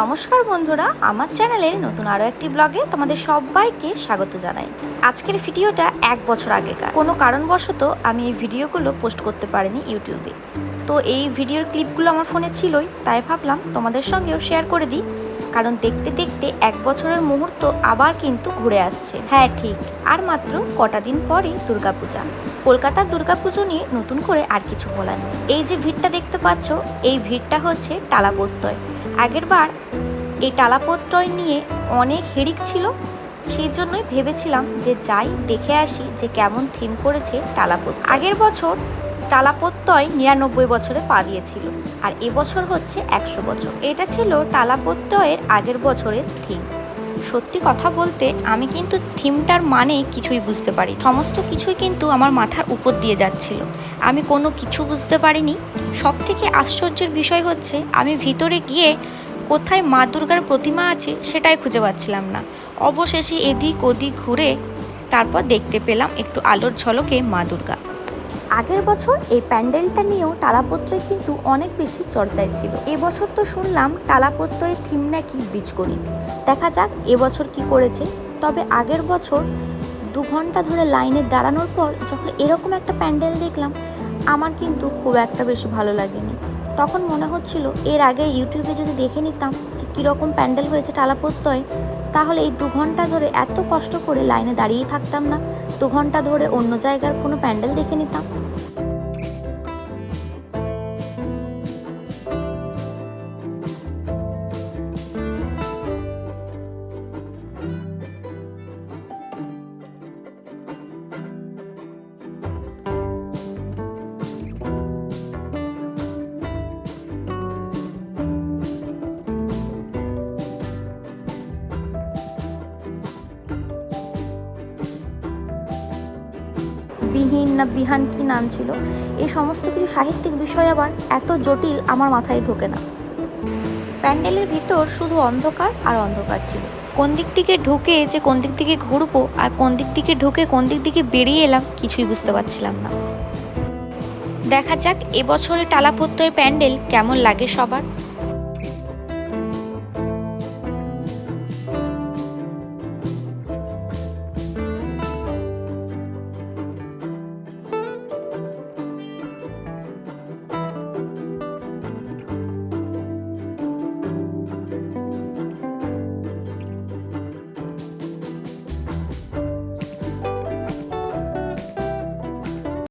নমস্কার বন্ধুরা, আমার চ্যানেলের নতুন আরও একটি ব্লগে তোমাদের সবাইকে স্বাগত জানাই। আজকের ভিডিওটা এক বছর আগেকার। কোনো কারণবশত আমি এই ভিডিওগুলো পোস্ট করতে পারিনি ইউটিউবে। তো এই ভিডিওর ক্লিপগুলো আমার ফোনে ছিলই, তাই ভাবলাম তোমাদের সঙ্গেও শেয়ার করে দিই। কারণ দেখতে দেখতে এক বছরের মুহূর্ত আবার কিন্তু ঘুরে আসছে। হ্যাঁ ঠিক। আর মাত্র কটা দিন পরই দুর্গাপূজা। কলকাতার দুর্গাপুজো নিয়ে নতুন করে আর কিছু বলার এই যে ভিড়টা দেখতে পাচ্ছ, এই ভিড়টা হচ্ছে টালাপত্যয় আগের বার এই টালাপত্রয় নিয়ে অনেক হেরিক ছিল সেই জন্যই ভেবেছিলাম যে যাই দেখে আসি যে কেমন থিম করেছে টালাপত আগের বছর টালাপত্যয় নিরানব্বই বছরে পা দিয়েছিল, আর এবছর হচ্ছে একশো বছর। এটা ছিল টালাপত্যয়ের আগের বছরের থিম সত্যি কথা বলতে আমি কিন্তু থিমটার মানে কিছুই বুঝতে পারি সমস্ত কিছুই কিন্তু আমার মাথার উপর দিয়ে যাচ্ছিল। আমি কোনো কিছু বুঝতে পারিনি। সব থেকে আশ্চর্যের বিষয় হচ্ছে, আমি ভিতরে গিয়ে কোথায় মা দুর্গার প্রতিমা আছে সেটাই খুঁজে পাচ্ছিলাম না। অবশেষে এদিক ওদিক ঘুরে তারপর দেখতে পেলাম একটু আলোর ঝলকে মা দুর্গা। আগের বছর এই প্যান্ডেলটা নিয়েও টালাপত্রয় কিন্তু অনেক বেশি চর্চায় ছিল। এবছর তো শুনলাম টালাপত্রয়ের থিম নাকি বীজগণিত। দেখা যাক এবছর কি করেছে। তবে আগের বছর দু ঘণ্টা ধরে লাইনে দাঁড়ানোর পর যখন এরকম একটা প্যান্ডেল দেখলাম, আমার কিন্তু খুব একটা বেশি ভালো লাগেনি। তখন মনে হচ্ছিল এর আগে ইউটিউবে যদি দেখে নিতাম যে কীরকম প্যান্ডেল হয়েছে টালাপত্যয় তাহলে এই দু ঘণ্টা ধরে এত কষ্ট করে লাইনে দাঁড়িয়ে থাকতাম না। দু ঘণ্টা ধরে অন্য জায়গার কোনো প্যান্ডেল দেখে নিতাম। বিহীন না বিহান কি নাম ছিল? এই সমস্ত কিছু সাহিত্যিক বিষয় আবার এত জটিল আমার মাথায় ঢোকে না। প্যান্ডেলের ভিতর শুধু অন্ধকার আর অন্ধকার ছিল। কোন দিক থেকে ঢুকে যে কোন দিক থেকে ঘুরবো আর কোন দিক থেকে ঢুকে কোন দিক থেকে বেরিয়ে এলাম কিছুই বুঝতে পারছিলাম না। দেখা যাক এবছরে টালাপত্যের প্যান্ডেল কেমন লাগে সবার।